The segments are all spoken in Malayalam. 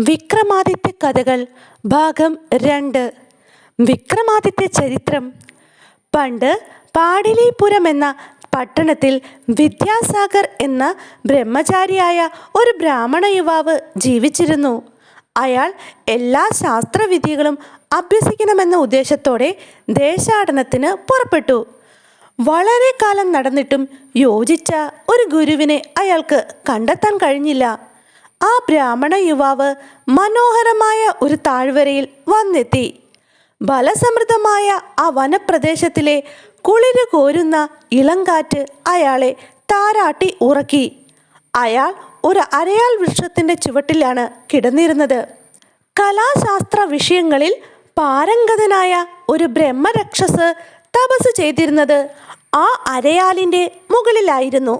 വിക്രമാദിത്യ കഥകൾ ഭാഗം രണ്ട്. വിക്രമാദിത്യ ചരിത്രം. പണ്ട് പാടലീപുരം എന്ന പട്ടണത്തിൽ വിദ്യാസാഗർ എന്ന ബ്രഹ്മചാരിയായ ഒരു ബ്രാഹ്മണ യുവാവ് ജീവിച്ചിരുന്നു. അയാൾ എല്ലാ ശാസ്ത്രവിദ്യകളും അഭ്യസിക്കണമെന്ന ഉദ്ദേശത്തോടെ ദേശാടനത്തിന് പുറപ്പെട്ടു. വളരെ കാലം നടന്നിട്ടും യോജിച്ച ഒരു ഗുരുവിനെ അയാൾക്ക് കണ്ടെത്താൻ കഴിഞ്ഞില്ല. ആ ബ്രാഹ്മണ യുവാവ് മനോഹരമായ ഒരു താഴ്വരയിൽ വന്നെത്തി. ബലസമൃദ്ധമായ ആ വനപ്രദേശത്തിലെ കുളിര് കോരുന്ന ഇളങ്കാറ്റ് അയാളെ താരാട്ടി ഉറക്കി. അയാൾ ഒരു അരയാൽ വൃക്ഷത്തിന്റെ ചുവട്ടിലാണ് കിടന്നിരുന്നത്. കലാശാസ്ത്ര വിഷയങ്ങളിൽ പാരംഗതനായ ഒരു ബ്രഹ്മരക്ഷസ് തപസ് ചെയ്തിരുന്നത് ആ അരയാലിന്റെ മുകളിലായിരുന്നു.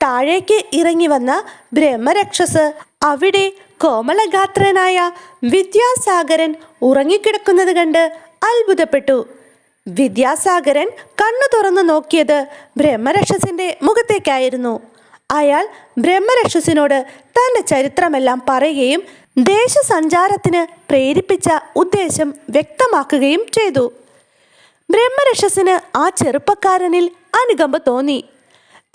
താഴേക്ക് ഇറങ്ങി വന്ന ബ്രഹ്മരക്ഷസ് അവിടെ കോമളഗാത്രനായ വിദ്യാസാഗരൻ ഉറങ്ങിക്കിടക്കുന്നത് കണ്ട് അത്ഭുതപ്പെട്ടു. വിദ്യാസാഗരൻ കണ്ണു തുറന്നു നോക്കിയത് ബ്രഹ്മരക്ഷസിന്റെ മുഖത്തേക്കായിരുന്നു. അയാൾ ബ്രഹ്മരക്ഷസിനോട് തന്റെ ചരിത്രമെല്ലാം പറയുകയും ദേശസഞ്ചാരത്തിന് പ്രേരിപ്പിച്ച ഉദ്ദേശം വ്യക്തമാക്കുകയും ചെയ്തു. ബ്രഹ്മരക്ഷസിന് ആ ചെറുപ്പക്കാരനിൽ അനുകമ്പ തോന്നി.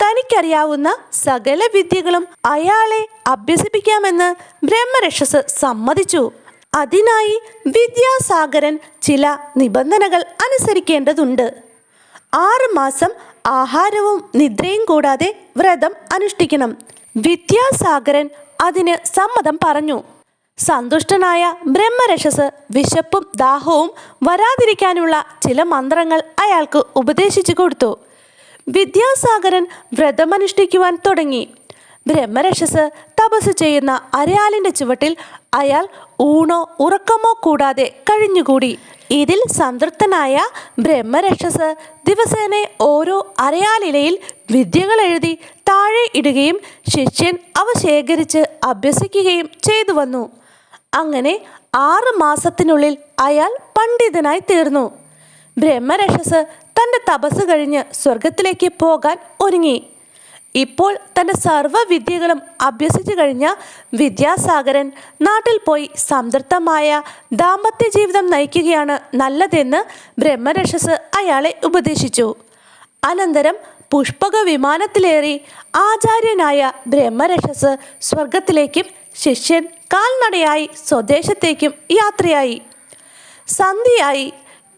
തനിക്കറിയാവുന്ന സകല വിദ്യകളും അയാളെ അഭ്യസിപ്പിക്കാമെന്ന് ബ്രഹ്മരക്ഷസ് സമ്മതിച്ചു. അതിനായി വിദ്യാസാഗരൻ ചില നിബന്ധനകൾ അനുസരിക്കേണ്ടതുണ്ട്. ആറ് മാസം ആഹാരവും നിദ്രയും കൂടാതെ വ്രതം അനുഷ്ഠിക്കണം. വിദ്യാസാഗരൻ അതിന് സമ്മതം പറഞ്ഞു. സന്തുഷ്ടനായ ബ്രഹ്മരക്ഷസ് വിശപ്പും ദാഹവും വരാതിരിക്കാനുള്ള ചില മന്ത്രങ്ങൾ അയാൾക്ക് ഉപദേശിച്ചു കൊടുത്തു. വിദ്യാസാഗരൻ വ്രതമനുഷ്ഠിക്കുവാൻ തുടങ്ങി. ബ്രഹ്മരക്ഷസ് തപസ് ചെയ്യുന്ന അരയാലിന്റെ ചുവട്ടിൽ അയാൾ ഊണോ ഉറക്കമോ കൂടാതെ കഴിഞ്ഞുകൂടി. ഇതിൽ സംതൃപ്തനായ ബ്രഹ്മരക്ഷസ് ദിവസേന ഓരോ അരയാലിലയിൽ വിദ്യകൾ എഴുതി താഴെ ഇടുകയും ശിഷ്യൻ അവ ശേഖരിച്ച് അഭ്യസിക്കുകയും ചെയ്തു വന്നു. അങ്ങനെ ആറ് മാസത്തിനുള്ളിൽ അയാൾ പണ്ഡിതനായി തീർന്നു. ബ്രഹ്മരക്ഷസ് തന്റെ തപസ് കഴിഞ്ഞ് സ്വർഗത്തിലേക്ക് പോകാൻ ഒരുങ്ങി. ഇപ്പോൾ തന്റെ സർവവിദ്യകളും അഭ്യസിച്ചു കഴിഞ്ഞ വിദ്യാസാഗരൻ നാട്ടിൽ പോയി സംതൃപ്തമായ ദാമ്പത്യ ജീവിതം നയിക്കുകയാണ് നല്ലതെന്ന് ബ്രഹ്മരക്ഷസ് അയാളെ ഉപദേശിച്ചു. അനന്തരം പുഷ്പക വിമാനത്തിലേറി ആചാര്യനായ ബ്രഹ്മരക്ഷസ് സ്വർഗത്തിലേക്കും ശിഷ്യൻ കാൽനടയായി സ്വദേശത്തേക്കും യാത്രയായി. സന്ധ്യയായി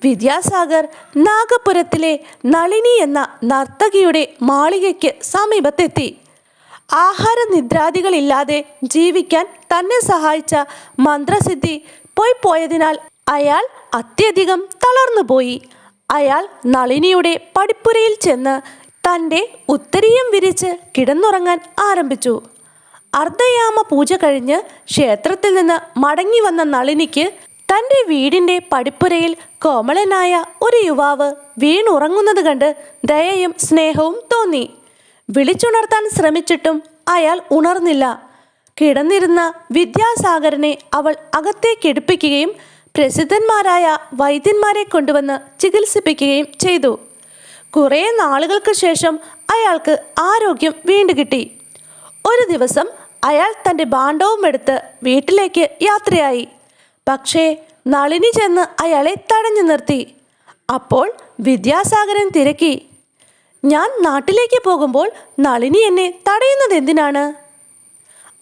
വിദ്യാസാഗർ നാഗപുരത്തിലെ നളിനി എന്ന നർത്തകിയുടെ മാളികയ്ക്ക് സമീപത്തെത്തി. ആഹാര നിദ്രാദികളില്ലാതെ ജീവിക്കാൻ തന്നെ സഹായിച്ച മന്ത്രസിദ്ധി പോയി പോയതിനാൽ അയാൾ അത്യധികം തളർന്നുപോയി അയാൾ നളിനിയുടെ പടിപ്പുരയിൽ ചെന്ന് തന്റെ ഉത്തരീയം വിരിച്ച് കിടന്നുറങ്ങാൻ ആരംഭിച്ചു. അർദ്ധയാമ പൂജ കഴിഞ്ഞ് ക്ഷേത്രത്തിൽ നിന്ന് മടങ്ങി വന്ന നളിനിക്ക് തന്റെ വീടിന്റെ പടിപ്പുരയിൽ കോമളനായ ഒരു യുവാവ് വീണുറങ്ങുന്നത് കണ്ട് ദയയും സ്നേഹവും തോന്നി. വിളിച്ചുണർത്താൻ ശ്രമിച്ചിട്ടും അയാൾ ഉണർന്നില്ല. കിടന്നിരുന്ന വിദ്യാസാഗരനെ അവൾ അകത്തേക്ക് എടുപ്പിക്കുകയും പ്രസിദ്ധന്മാരായ വൈദ്യന്മാരെ കൊണ്ടുവന്ന് ചികിത്സിപ്പിക്കുകയും ചെയ്തു. കുറേ നാളുകൾക്ക് ശേഷം അയാൾക്ക് ആരോഗ്യം വീണ്ടുകിട്ടി. ഒരു ദിവസം അയാൾ തന്റെ ഭാണ്ഡവും എടുത്ത് വീട്ടിലേക്ക് യാത്രയായി. പക്ഷേ നളിനി ചെന്ന് അയാളെ തടഞ്ഞു നിർത്തി. അപ്പോൾ വിദ്യാസാഗരൻ തിരക്കി. ഞാൻ നാട്ടിലേക്ക് പോകുമ്പോൾ നളിനി എന്നെ തടയുന്നത് എന്തിനാണ്?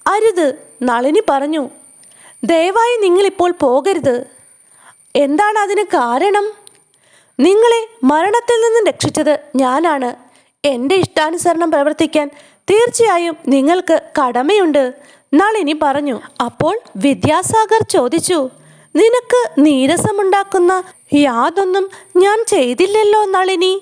അരുത് നളിനി പറഞ്ഞു. ദയവായി നിങ്ങളിപ്പോൾ പോകരുത്. എന്താണ് അതിന് കാരണം? നിങ്ങളെ മരണത്തിൽ നിന്നും രക്ഷിച്ചത് ഞാനാണ്. എന്റെ ഇഷ്ടാനുസരണം പ്രവർത്തിക്കാൻ തീർച്ചയായും നിങ്ങൾക്ക് കടമയുണ്ട്. നളിനി പറഞ്ഞു അപ്പോൾ വിദ്യാസാഗർ ചോദിച്ചു നിനക്ക് നീരസമുണ്ടാക്കുന്ന യാതൊന്നും ഞാൻ ചെയ്തില്ലല്ലോ നളിനി.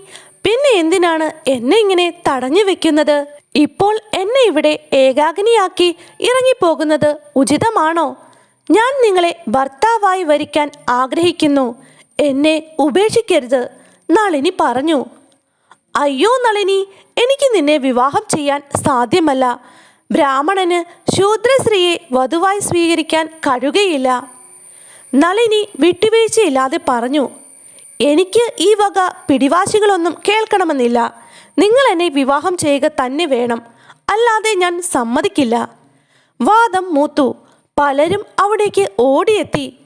പിന്നെ എന്തിനാണ് എന്നെ ഇങ്ങനെ തടഞ്ഞു വെക്കുന്നത്? ഇപ്പോൾ എന്നെ ഇവിടെ ഏകാഗ്നിയാക്കി ഇറങ്ങിപ്പോകുന്നത് ഉചിതമാണോ? ഞാൻ നിങ്ങളെ ഭർത്താവായി വരിക്കാൻ ആഗ്രഹിക്കുന്നു. എന്നെ ഉപേക്ഷിക്കരുത് നളിനി പറഞ്ഞു. അയ്യോ നളിനി എനിക്ക് നിന്നെ വിവാഹം ചെയ്യാൻ സാധ്യമല്ല. ബ്രാഹ്മണന് ശൂദ്രസ്ത്രീയെ വധുവായി സ്വീകരിക്കാൻ കഴിയുകയില്ല. നളിനി വിട്ടുവീഴ്ചയില്ലാതെ പറഞ്ഞു എനിക്ക് ഈ വക പിടിവാശികളൊന്നും കേൾക്കണമെന്നില്ല. നിങ്ങൾ എന്നെ വിവാഹം ചെയ്യുക തന്നെ വേണം. അല്ലാതെ ഞാൻ സമ്മതിക്കില്ല. വാദം മൂത്തു. പലരും അവിടേക്ക് ഓടിയെത്തി.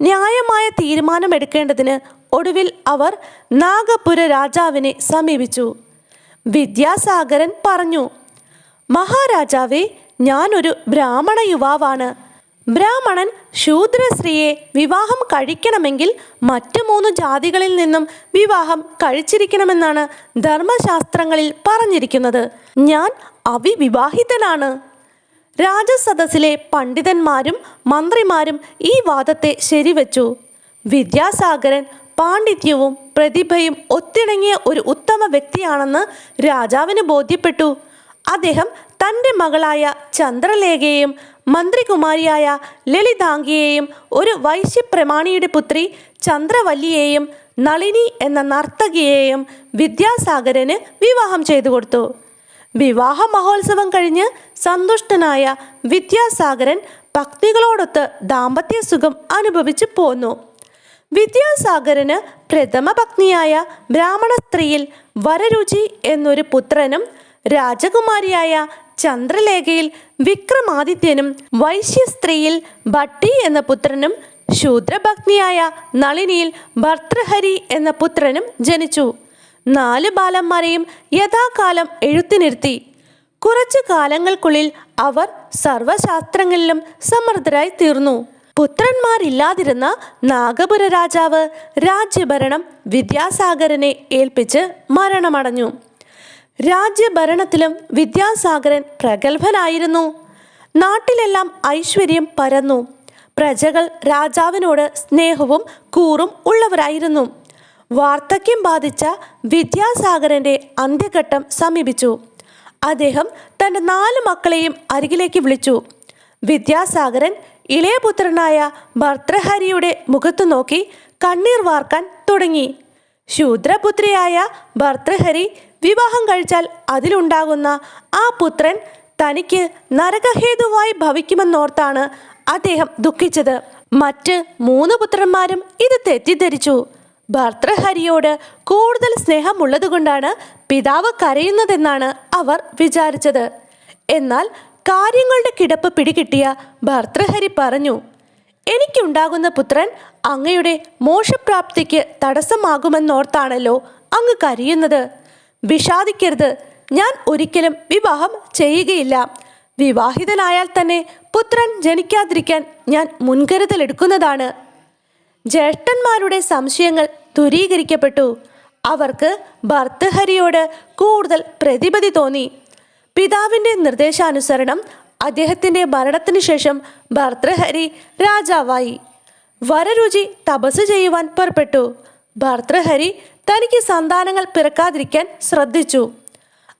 ന്യായമായ തീരുമാനമെടുക്കേണ്ടതിന് ഒടുവിൽ അവർ നാഗപുര രാജാവിനെ സമീപിച്ചു. വിദ്യാസാഗരൻ പറഞ്ഞു മഹാരാജാവേ ഞാനൊരു ബ്രാഹ്മണ യുവാവാണ്. ബ്രാഹ്മണൻ ശൂദ്രസ്ത്രീയെ വിവാഹം കഴിക്കണമെങ്കിൽ മറ്റു മൂന്ന് ജാതികളിൽ നിന്നും വിവാഹം കഴിച്ചിരിക്കണമെന്നാണ് ധർമ്മശാസ്ത്രങ്ങളിൽ പറഞ്ഞിരിക്കുന്നത്. ഞാൻ അവിവിവാഹിതനാണ്. രാജസദസ്സിലെ പണ്ഡിതന്മാരും മന്ത്രിമാരും ഈ വാദത്തെ ശരിവച്ചു. വിദ്യാസാഗരൻ പാണ്ഡിത്യവും പ്രതിഭയും ഒത്തിണങ്ങിയ ഒരു ഉത്തമ വ്യക്തിയാണെന്ന് രാജാവിന് ബോധ്യപ്പെട്ടു. അദ്ദേഹം തന്റെ മകളായ ചന്ദ്രലേഖയെയും മന്ത്രികുമാരിയായ ലളിതാംഗിയെയും ഒരു വൈശ്യപ്രമാണിയുടെ പുത്രി ചന്ദ്രവല്ലിയെയും നളിനി എന്ന നർത്തകിയെയും വിദ്യാസാഗരന് വിവാഹം ചെയ്തു കൊടുത്തു. വിവാഹ മഹോത്സവം കഴിഞ്ഞ് സന്തുഷ്ടനായ വിദ്യാസാഗരൻ ഭക്തികളോടൊത്ത് ദാമ്പത്യ സുഖം അനുഭവിച്ചു പോന്നു. വിദ്യാസാഗരന് പ്രഥമ പത്നിയായ ബ്രാഹ്മണ സ്ത്രീയിൽ വരരുചി എന്നൊരു പുത്രനും രാജകുമാരിയായ ചന്ദ്രലേഖയിൽ വിക്രമാദിത്യനും വൈശ്യസ്ത്രീയിൽ ഭട്ടി എന്ന പുത്രനും ശൂദ്രഭഗ്നിയായ നളിനിയിൽ ഭർത്തൃഹരി എന്ന പുത്രനും ജനിച്ചു. നാല് ബാലന്മാരെയും യഥാകാലം എഴുത്തിനിരുത്തി കുറച്ചു കാലങ്ങൾക്കുള്ളിൽ അവർ സർവശാസ്ത്രങ്ങളിലും സമർത്ഥരായി തീർന്നു. പുത്രന്മാരില്ലാതിരുന്ന നാഗപുര രാജാവ് രാജ്യഭരണം വിദ്യാസാഗരനെ ഏൽപ്പിച്ച് മരണമടഞ്ഞു. രാജ്യഭരണത്തിലും വിദ്യാസാഗരൻ പ്രഗത്ഭനായിരുന്നു. നാട്ടിലെല്ലാം ഐശ്വര്യം പരന്നു. പ്രജകൾ രാജാവിനോട് സ്നേഹവും കൂറും ഉള്ളവരായിരുന്നു. വാർദ്ധക്യം ബാധിച്ച വിദ്യാസാഗരന്റെ അന്ത്യഘട്ടം സമീപിച്ചു. അദ്ദേഹം തന്റെ നാല് മക്കളെയും അരികിലേക്ക് വിളിച്ചു. വിദ്യാസാഗരൻ ഇളയപുത്രനായ ഭർത്തൃഹരിയുടെ മുഖത്തു നോക്കി കണ്ണീർ വാർക്കാൻ തുടങ്ങി. ശൂദ്രപുത്രിയായ ഭർത്തൃഹരി വിവാഹം കഴിച്ചാൽ അതിലുണ്ടാകുന്ന ആ പുത്രൻ തനിക്ക് നരകഹേതുവായി ഭവിക്കുമെന്നോർത്താണ് അദ്ദേഹം ദുഃഖിച്ചത്. മറ്റ് മൂന്ന് പുത്രന്മാരും ഇത് തെറ്റിദ്ധരിച്ചു. ഭർത്തൃഹരിയോട് കൂടുതൽ സ്നേഹമുള്ളതുകൊണ്ടാണ് പിതാവ് കരയുന്നതെന്നാണ് അവർ വിചാരിച്ചത്. എന്നാൽ കാര്യങ്ങളുടെ കിടപ്പ് പിടികിട്ടിയ ഭർത്തൃഹരി പറഞ്ഞു എനിക്കുണ്ടാകുന്ന പുത്രൻ അങ്ങയുടെ മോശപ്രാപ്തിക്ക് തടസ്സമാകുമെന്നോർത്താണല്ലോ അങ്ങ് കരയുന്നത്. വിഷാദിക്കരുത്. ഞാൻ ഒരിക്കലും വിവാഹം ചെയ്യുകയില്ല. വിവാഹിതനായാൽ തന്നെ പുത്രൻ ജനിക്കാതിരിക്കാൻ ഞാൻ മുൻകരുതലെടുക്കുന്നതാണ് ജ്യേഷ്ഠന്മാരുടെ സംശയങ്ങൾ ദൂരീകരിക്കപ്പെട്ടു. അവർക്ക് ഭർത്തഹരിയോട് കൂടുതൽ പ്രതിപതി തോന്നി. പിതാവിന്റെ നിർദ്ദേശാനുസരണം അദ്ദേഹത്തിന്റെ മരണത്തിനു ശേഷം ഭർത്തൃഹരി രാജാവായി. വരരുചി തപസ് ചെയ്യുവാൻ പുറപ്പെട്ടു. ഭർത്തൃഹരി തനിക്ക് സന്താനങ്ങൾ പിറക്കാതിരിക്കാൻ ശ്രദ്ധിച്ചു.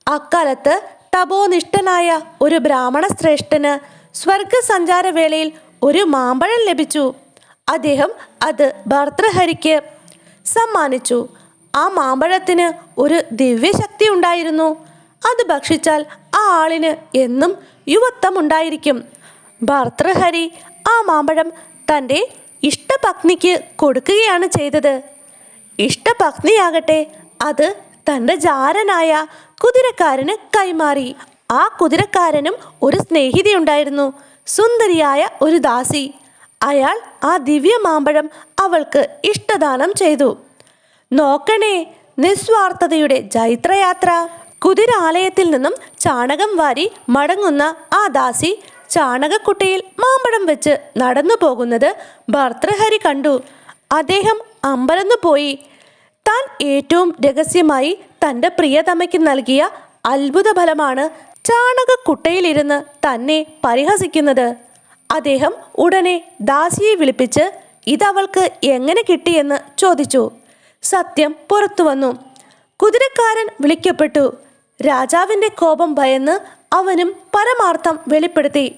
അക്കാലത്ത് തപോനിഷ്ഠനായ ഒരു ബ്രാഹ്മണ ശ്രേഷ്ഠന് സ്വർഗസഞ്ചാരവേളയിൽ ഒരു മാമ്പഴം ലഭിച്ചു. അദ്ദേഹം അത് ഭർത്തൃഹരിക്ക് സമ്മാനിച്ചു. ആ മാമ്പഴത്തിന് ഒരു ദിവ്യശക്തി ഉണ്ടായിരുന്നു. അത് ഭക്ഷിച്ചാൽ ആ ആളിന് എന്നും യുവത്വം ഉണ്ടായിരിക്കും ഭർത്തൃഹരി ആ മാമ്പഴം തന്റെ ഇഷ്ടപത്നിക്ക് കൊടുക്കുകയാണ് ചെയ്തത്. ഇഷ്ടപത്നിയാകട്ടെ അത് തന്റെ ജാരനായ കുതിരക്കാരന് കൈമാറി. ആ കുതിരക്കാരനും ഒരു സ്നേഹിതയുണ്ടായിരുന്നു. സുന്ദരിയായ ഒരു ദാസി. അയാൾ ആ ദിവ്യ മാമ്പഴം അവൾക്ക് ഇഷ്ടദാനം ചെയ്തു. നോക്കണേ നിസ്വാർത്ഥതയുടെ ജൈത്രയാത്ര. കുതിരാലയത്തിൽ നിന്നും ചാണകം വാരി മടങ്ങുന്ന ആ ദാസി ചാണകക്കുട്ടയിൽ മാമ്പഴം വെച്ച് നടന്നു പോകുന്നത് ഭർത്തൃഹരി കണ്ടു. അദ്ദേഹം അമ്പരന്നു പോയി. താൻ ഏറ്റവും രഹസ്യമായി തന്റെ പ്രിയതമയ്ക്ക് നൽകിയ അത്ഭുത ഫലമാണ് ചാണകക്കുട്ടയിലിരുന്ന് തന്നെ പരിഹസിക്കുന്നത്. അദ്ദേഹം ഉടനെ ദാസിയെ വിളിപ്പിച്ച് ഇതവൾക്ക് എങ്ങനെ കിട്ടിയെന്ന് ചോദിച്ചു. സത്യം പുറത്തു വന്നു. കുതിരക്കാരൻ വിളിക്കപ്പെട്ടു. രാജാവിന്റെ കോപം ഭയന്ന് അവനും പരമാർത്ഥം വെളിപ്പെടുത്തി.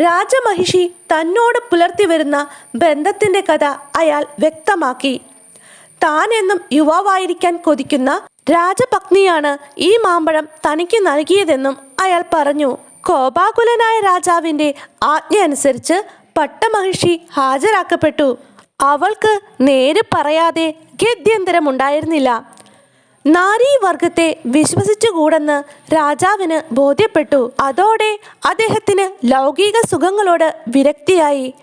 രാജമഹിഷി തന്നോട് പുലർത്തി വരുന്ന ബന്ധത്തിന്റെ കഥ അയാൾ വ്യക്തമാക്കി. താൻ എന്നും യുവാവായിരിക്കാൻ കൊതിക്കുന്ന രാജപത്നിയാണ് ഈ മാമ്പഴം തനിക്ക് നൽകിയതെന്നും അയാൾ പറഞ്ഞു. കോപാകുലനായ രാജാവിന്റെ ആജ്ഞ അനുസരിച്ച് പട്ടമഹിഷി ഹാജരാക്കപ്പെട്ടു. അവൾക്ക് നേര് പറയാതെ ഗത്യന്തരമുണ്ടായിരുന്നില്ല നാരീവർഗത്തെ വിശ്വസിച്ചുകൂടെന്ന് രാജാവിന് ബോധ്യപ്പെട്ടു. അതോടെ അദ്ദേഹത്തിന് ലൗകിക സുഖങ്ങളോട് വിരക്തിയായി.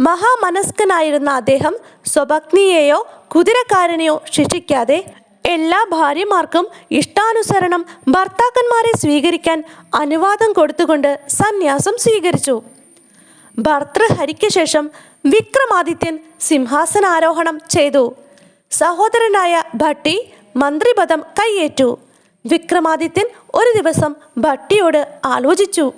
മഹാമനസ്കനായിരുന്ന അദ്ദേഹം സ്വഭഗ്നിയെയോ കുതിരക്കാരനെയോ ശിക്ഷിക്കാതെ എല്ലാ ഭാര്യമാർക്കും ഇഷ്ടാനുസരണം ഭർത്താക്കന്മാരെ സ്വീകരിക്കാൻ അനുവാദം കൊടുത്തുകൊണ്ട് സന്യാസം സ്വീകരിച്ചു. ഭർത്തൃഹരിക്ക് ശേഷം വിക്രമാദിത്യൻ സിംഹാസനാരോഹണം ചെയ്തു. സഹോദരനായ ഭട്ടി മന്ത്രിപദം കൈയേറ്റു. വിക്രമാദിത്യൻ ഒരു ദിവസം ഭട്ടിയോട് ആലോചിച്ചു.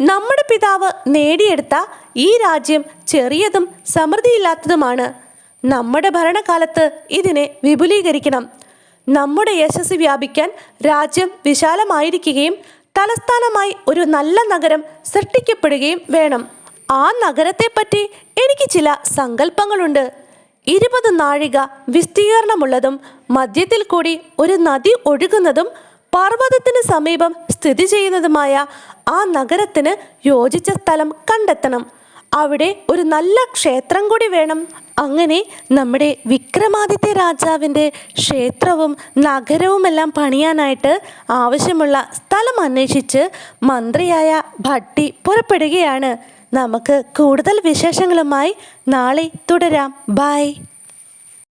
നമ്മുടെ പിതാവ് നേടിയെടുത്ത ഈ രാജ്യം ചെറിയതും സമൃദ്ധിയില്ലാത്തതുമാണ്. നമ്മുടെ ഭരണകാലത്ത് ഇതിനെ വിപുലീകരിക്കണം. നമ്മുടെ യശസ് വ്യാപിക്കാൻ രാജ്യം വിശാലമായിരിക്കുകയും തലസ്ഥാനമായി ഒരു നല്ല നഗരം സൃഷ്ടിക്കപ്പെടുകയും വേണം. ആ നഗരത്തെപ്പറ്റി എനിക്ക് ചില സങ്കല്പങ്ങളുണ്ട്. ഇരുപത് നാഴിക വിസ്തീർണമുള്ളതും മധ്യത്തിൽ കൂടി ഒരു നദി ഒഴുകുന്നതും പർവതത്തിന് സമീപം സ്ഥിതി ചെയ്യുന്നതുമായ ആ നഗരത്തിന് യോജിച്ച സ്ഥലം കണ്ടെത്തണം. അവിടെ ഒരു നല്ല ക്ഷേത്രം കൂടി വേണം. അങ്ങനെ നമ്മുടെ വിക്രമാദിത്യ രാജാവിന്റെ ക്ഷേത്രവും നഗരവുമെല്ലാം പണിയാനായിട്ട് ആവശ്യമുള്ള സ്ഥലം അന്വേഷിച്ച് മന്ത്രിയായ ഭട്ടി പുറപ്പെടുകയാണ്. നമുക്ക് കൂടുതൽ വിശേഷങ്ങളുമായി നാളെ തുടരാം. ബായ്